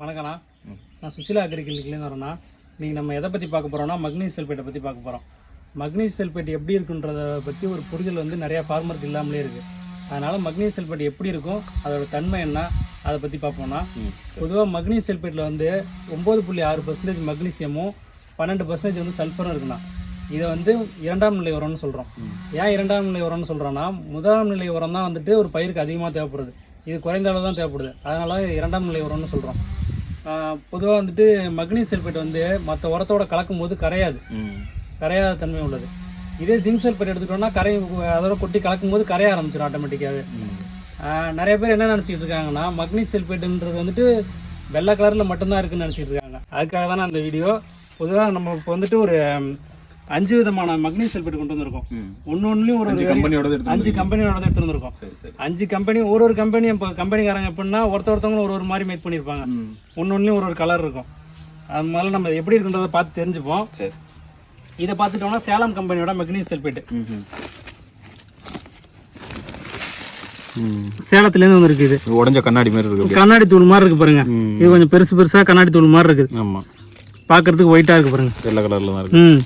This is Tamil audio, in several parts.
வணக்கண்ணா நான் சுசிலா அக்ரிகல்ச்சர்லேருந்து வரேண்ணா நீங்கள் நம்ம எதை பற்றி பார்க்க போகிறோம்னா மக்னீஸ் சல்பேட்டை பற்றி பார்க்க போகிறோம் மக்னீஸ் சல்பேட் எப்படி இருக்குன்றத பற்றி ஒரு புரிதல் வந்து நிறையா ஃபார்மருக்கு இல்லாமலே இருக்குது அதனால் மக்னீஸ் சல்பேட் எப்படி இருக்கும் அதோட தன்மை என்ன அதை பற்றி பார்ப்போம்னா பொதுவாக மக்னீஸ் சல்பேட்டில் வந்து ஒம்பது புள்ளி ஆறு பர்சன்டேஜ் மக்னீசியமும் பன்னெண்டு பர்சன்டேஜ் வந்து சல்ஃபரும் இருக்குண்ணா. இதை வந்து இரண்டாம் நிலை உரம்னு சொல்கிறோம் ஏன் இரண்டாம் நிலை உரம்னு சொல்கிறோன்னா முதலாம் நிலை உரம் தான் வந்துட்டு ஒரு பயிருக்கு அதிகமாக தேவைப்படுது. இது குறைந்த அளவு தான் தேவைப்படுது. அதனால இரண்டாம் நிலை உரம்னு சொல்கிறோம் பொதுவாக வந்துட்டு மக்னீஸ் சல்பேட் வந்து மற்ற உரத்தோட கலக்கும் போது கரையாது. கரையாத தன்மை உள்ளது. இதே ஜிங்க் சல்பேட் எடுத்துட்டோம்னா கரை அதோட கொட்டி கலக்கும் போது கரைய ஆரம்பிச்சிடும் ஆட்டோமேட்டிக்காகவே நிறைய பேர் என்ன நினச்சிட்டு இருக்காங்கன்னா மக்னீஸ் சல்பேட்டுன்றது வந்துட்டு வெள்ளை கலரில் மட்டும்தான் இருக்குன்னு நினச்சிட்டு இருக்காங்க. அதுக்காக தானே அந்த வீடியோ பொதுவாக நம்ம இப்போ வந்துட்டு ஒரு அஞ்சு விதமான மக்னீஸ் சல்பேட் கொண்டு வந்திருக்கோம். ஒன்று ஒன்றுலையும் ஒரு அஞ்சு கம்பெனியோட எடுத்து அஞ்சு கம்பெனியோட எடுத்து வந்திருக்கோம். சரி சரி. அஞ்சு கம்பெனி ஒரு ஒரு கம்பெனி இப்போ கம்பெனிக்காரங்க எப்படின்னா ஒருத்த ஒருத்தவங்களும் ஒரு ஒரு மாதிரி மேக் பண்ணியிருப்பாங்க. ஒன்று ஒன்றுலையும் ஒரு ஒரு கலர் இருக்கும். அது முதல்ல நம்ம எப்படி இருக்குன்றதை பார்த்து தெரிஞ்சுப்போம். சரி. இதை பார்த்துட்டோம்னா சேலம் கம்பெனியோட மெக்னீஸ் சல்பேட் சேலத்துலேருந்து வந்திருக்கு இது உடஞ்ச கண்ணாடி மாதிரி இருக்கு கண்ணாடி தூள் மாதிரி இருக்கு பாருங்க. இது கொஞ்சம் பெருசு பெருசா கண்ணாடி தூள் மாதிரி இருக்குது ஆமா. பார்க்கறதுக்கு ஒயிட்டா இருக்கு பாருங்க. வெள்ளை கலர்ல தான் இருக்கு. ம்.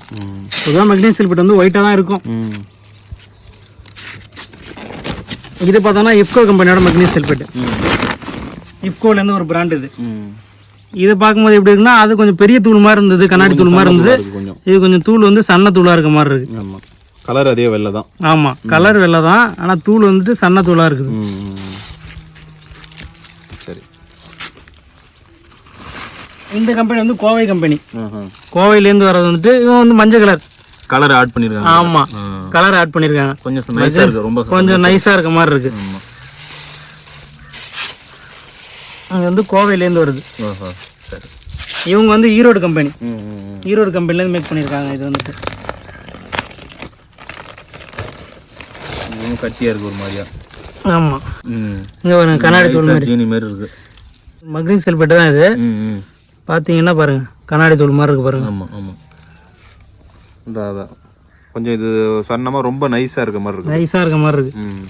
பொதுவாக மெக்னீஸ் சல்பேட் வந்து ஒயிட்டாக தான் இருக்கும். ம். இது பார்த்தோம்னா இப்கோ கம்பெனியோட மெக்னீஸ் சல்பேட் ம். இப்கோலேருந்து ஒரு பிராண்ட் இது. ம். இதை பார்க்கும்போது எப்படி இருக்குன்னா அது கொஞ்சம் பெரிய தூள் மாதிரி இருந்தது கண்ணாடி தூள் மாதிரி இருந்தது. இது கொஞ்சம் தூள் வந்து சன்ன தூளாக இருக்க மாதிரி இருக்கு. ஆமா. கலர் அதே வெள்ளை தான். ஆமாம் கலர் வெள்ளை தான் ஆனால் தூள் வந்துட்டு சன்ன தூளாக இருக்குது. சரி. இந்த கம்பெனி வந்து கோவை கம்பெனி. கோவையிலேருந்து வர்றது வந்துட்டு இவன் வந்து மஞ்சள் கலர் கலர் ஆட் பண்ணிருக்காங்க. ஆமாம். கலர் ஆட் பண்ணியிருக்காங்க கொஞ்சம் நைஸா இருக்கு ரொம்ப கொஞ்சம் நைஸாக இருக்க மாதிரி இருக்கு. ஆமா. இது வந்து கோவையிலேருந்து வருது. சரி. இவங்க வந்து ஈரோடு கம்பெனி. ஈரோடு கம்பெனிலேருந்து மேக் பண்ணியிருக்காங்க இது வந்துட்டு. இதுவும் கட்டியா இருக்கு ஒரு மாதிரியா? ஆமாம் இங்கே ஒரு கண்ணாடி நைஸா மாதிரி. ஜீனி மாதிரி இருக்கு. மக்னீஸ் சல்பேட் தான் இது. பார்த்தீங்கன்னா பாருங்க கண்ணாடி தூள் மாதிரி இருக்கு பாருங்க. ஆமா ஆமா. இந்த அதான் கொஞ்சம் இது சொன்னமா ரொம்ப நைஸா இருக்க மாதிரி இருக்கு. நைஸாக இருக்க மாதிரி இருக்கு. ம்.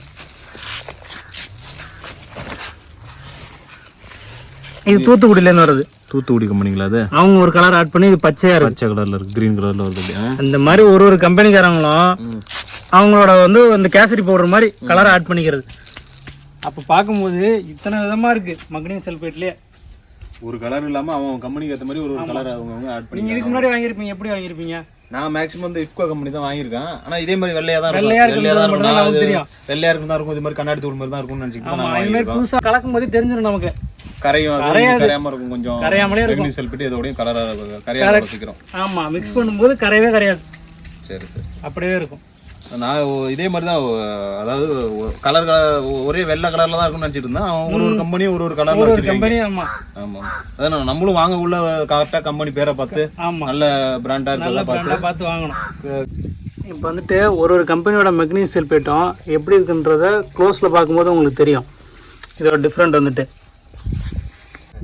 இது தூத்துக்குடியிலேருந்து வருது தூத்துக்குடி கம்பெனிங்களா அது? அவங்க ஒரு கலர் ஆட் பண்ணி இது பச்சையாக இருக்கு. பச்சை கலர்ல இருக்கு கிரீன் கலர்ல வருது? அந்த மாதிரி ஒரு ஒரு கம்பெனிக்காரங்களும். அவங்களோட வந்து இந்த கேசரி பவுடர் மாதிரி கலர் ஆட் பண்ணிக்கிறது. அப்போ பார்க்கும்போது இத்தனை விதமாக இருக்கு மக்னீஸ் சல்பேட்லேயே ஒரு கலர் இல்லாம அவன் கம்பெனிக்கு ஏற்ற மாதிரி ஒரு ஒரு கலர் அவங்க அவங்க ஆட் பண்ணி நீங்கள் இதுக்கு முன்னாடி வாங்கியிருப்பீங்க எப்படி வாங்கியிருப்பீங்க? நான் மேக்ஸிமம் வந்து இஃப்கோ கம்பெனி தான் வாங்கியிருக்கேன். ஆனா இதே மாதிரி வெள்ளையா தான் வெள்ளையா இருக்கும் வெள்ளையா தான் இருக்கும். வெள்ளையா இருக்கும் தான் இருக்கும். இது மாதிரி கண்ணாடி தூள் மாதிரி தான் இருக்கும்னு நினைச்சிட்டு நான் வாங்கியிருக்கேன் கலக்கும் போது தெரிஞ்சிடும் நமக்கு. கரையும். கரையாம இருக்கும் கொஞ்சம். கரையாமலே இருக்கும். செல்பிட்டு இதோடயும் கலரா கரையாத சீக்கிரம் ஆமாம் மிக்ஸ் பண்ணும்போது கரையவே கரையாது. சரி சரி. அப்படியே இருக்கும். நான் இதே மாதிரி தான் அதாவது கலர் ஒரே வெள்ளை கலர்ல தான் இருக்கும்னு நினைச்சிட்டு இருந்தேன். அவன் ஒரு ஒரு கம்பெனியும் ஒரு ஒரு கலர்ல வச்சிருக்காங்க. கம்பெனி ஆமாம் ஆமா. அதான் நான் நம்மளும் வாங்க உள்ள கரெக்டா கம்பெனி பேரை பார்த்து ஆமாம் நல்ல பிராண்டா நல்ல இருக்கிறதா பார்த்து. பிராண்டாக பார்த்து வாங்கணும். இப்போ வந்துட்டு ஒரு ஒரு கம்பெனியோட மெக்னீஸ் சல்பேட்டும் எப்படி இருக்குன்றத க்ளோஸில் பார்க்கும்போது உங்களுக்கு தெரியும். இதோட டிஃப்ரெண்ட் வந்துட்டு.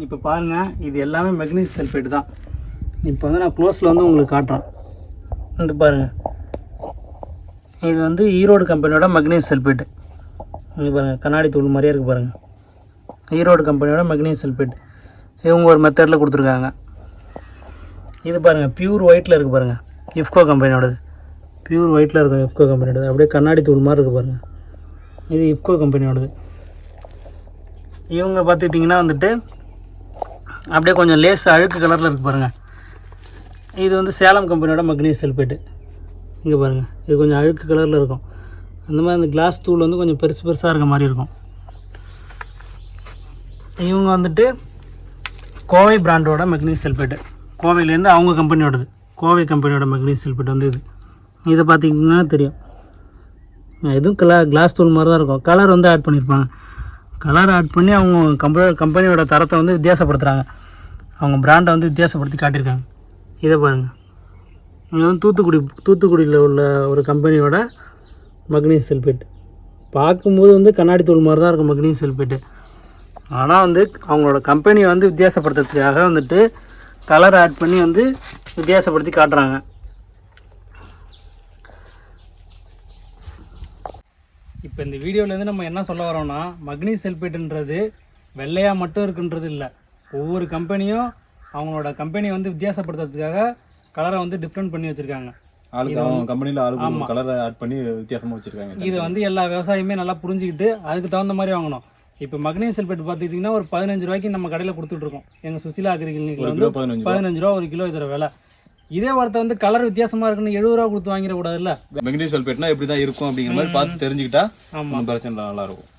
இப்போ பாருங்கள் இது எல்லாமே மெக்னீஸ் சல்பேட் தான். இப்போ வந்து நான் க்ளோஸில் வந்து உங்களுக்கு காட்டுறேன். வந்து பாருங்கள் இது வந்து ஈரோடு கம்பெனியோட மக்னீஸ் சல்பேட் இங்கே பாருங்கள் கண்ணாடி தூள் மாதிரியே இருக்குது பாருங்கள் ஈரோடு கம்பெனியோட மக்னீஸ் சல்பேட் இவங்க ஒரு மெத்தடில் கொடுத்துருக்காங்க. இது பாருங்கள் பியூர் ஒயிட்டில் இருக்குது பாருங்கள் இஃப்கோ கம்பெனியோடது. பியூர் ஒயிட்டில் இருக்கும் இஃப்கோ கம்பெனியோடது. அப்படியே கண்ணாடி தூள் மாதிரி இருக்குது பாருங்கள் இது இஃப்கோ கம்பெனியோடது. இவங்க பார்த்துக்கிட்டிங்கன்னா வந்துட்டு அப்படியே கொஞ்சம் லேஸ் அழுக்கு கலரில் இருக்குது பாருங்கள் இது வந்து சேலம் கம்பெனியோட மக்னீஸ் சல்பேட்டு. இங்கே பாருங்கள் இது கொஞ்சம் அழுக்கு கலரில் இருக்கும். அந்த மாதிரி அந்த கிளாஸ் தூள் வந்து கொஞ்சம் பெருசு பெருசாக இருக்க மாதிரி இருக்கும். இவங்க வந்துட்டு கோவை பிராண்டோட மெக்னீஸ் சல்பேட்டு கோவையிலேருந்து அவங்க கம்பெனியோடது கோவை கம்பெனியோட மெக்னீஸ் சல்பேட் வந்து இது. இதை பார்த்தீங்கன்னா தெரியும். இதுவும் கிளா கிளாஸ் தூள் மாதிரி தான் இருக்கும். கலர் வந்து ஆட் பண்ணியிருப்பாங்க. கலர் ஆட் பண்ணி அவங்க கம்பெனி கம்பெனியோட தரத்தை வந்து வித்தியாசப்படுத்துகிறாங்க அவங்க பிராண்டை வந்து வித்தியாசப்படுத்தி காட்டியிருக்காங்க. இதை பாருங்கள் இது வந்து தூத்துக்குடி தூத்துக்குடியில் உள்ள ஒரு கம்பெனியோட மக்னீஸ் செல்பேட் பார்க்கும்போது வந்து கண்ணாடி தூள் மாதிரி தான் இருக்கும் மக்னீஸ் செல்பேட்டு ஆனால் வந்து அவங்களோட கம்பெனியை வந்து வித்தியாசப்படுத்துறதுக்காக வந்துட்டு கலர் ஆட் பண்ணி வந்து வித்தியாசப்படுத்தி காட்டுறாங்க. இப்போ இந்த வீடியோவிலேருந்து நம்ம என்ன சொல்ல வரோம்னா மக்னீஸ் செல்பேட்டுன்றது வெள்ளையாக மட்டும் இருக்குன்றது இல்லை ஒவ்வொரு கம்பெனியும் அவங்களோட கம்பெனியை வந்து வித்தியாசப்படுத்துறதுக்காக கலரை வந்து டிஃப்ரெண்ட் பண்ணி வச்சுருக்காங்க. ஆளுக்கு அவன் கம்பெனியில் ஆளுக்கு கலரை ஆட் பண்ணி வித்தியாசமா வச்சிருக்காங்க. இது வந்து எல்லா விவசாயியுமே நல்லா புரிஞ்சுக்கிட்டு அதுக்கு தகுந்த மாதிரி வாங்கணும். இப்போ மக்னீசியம் சல்பேட் பார்த்துக்கிட்டிங்கன்னா ஒரு பதினஞ்சு ரூபாய்க்கு நம்ம கடையில் கொடுத்துட்ருக்கோம் எங்கள் சுசிலா அக்ரி கிளினிக்கில் ஒரு வந்து பதினஞ்சு ரூபா. ஒரு கிலோ இதோட விலை. இதே ஒருத்த வந்து கலர் வித்தியாசமாக இருக்குன்னு எழுபது ரூபா கொடுத்து வாங்கிடக்கூடாதுல்ல மெக்னீசியம் சல்பேட்னா எப்படி தான் இருக்கும் அப்படிங்கிற மாதிரி பார்த்து தெரிஞ்சுக்கிட்டா பிரச்சனை நல்லா இருக்கும்.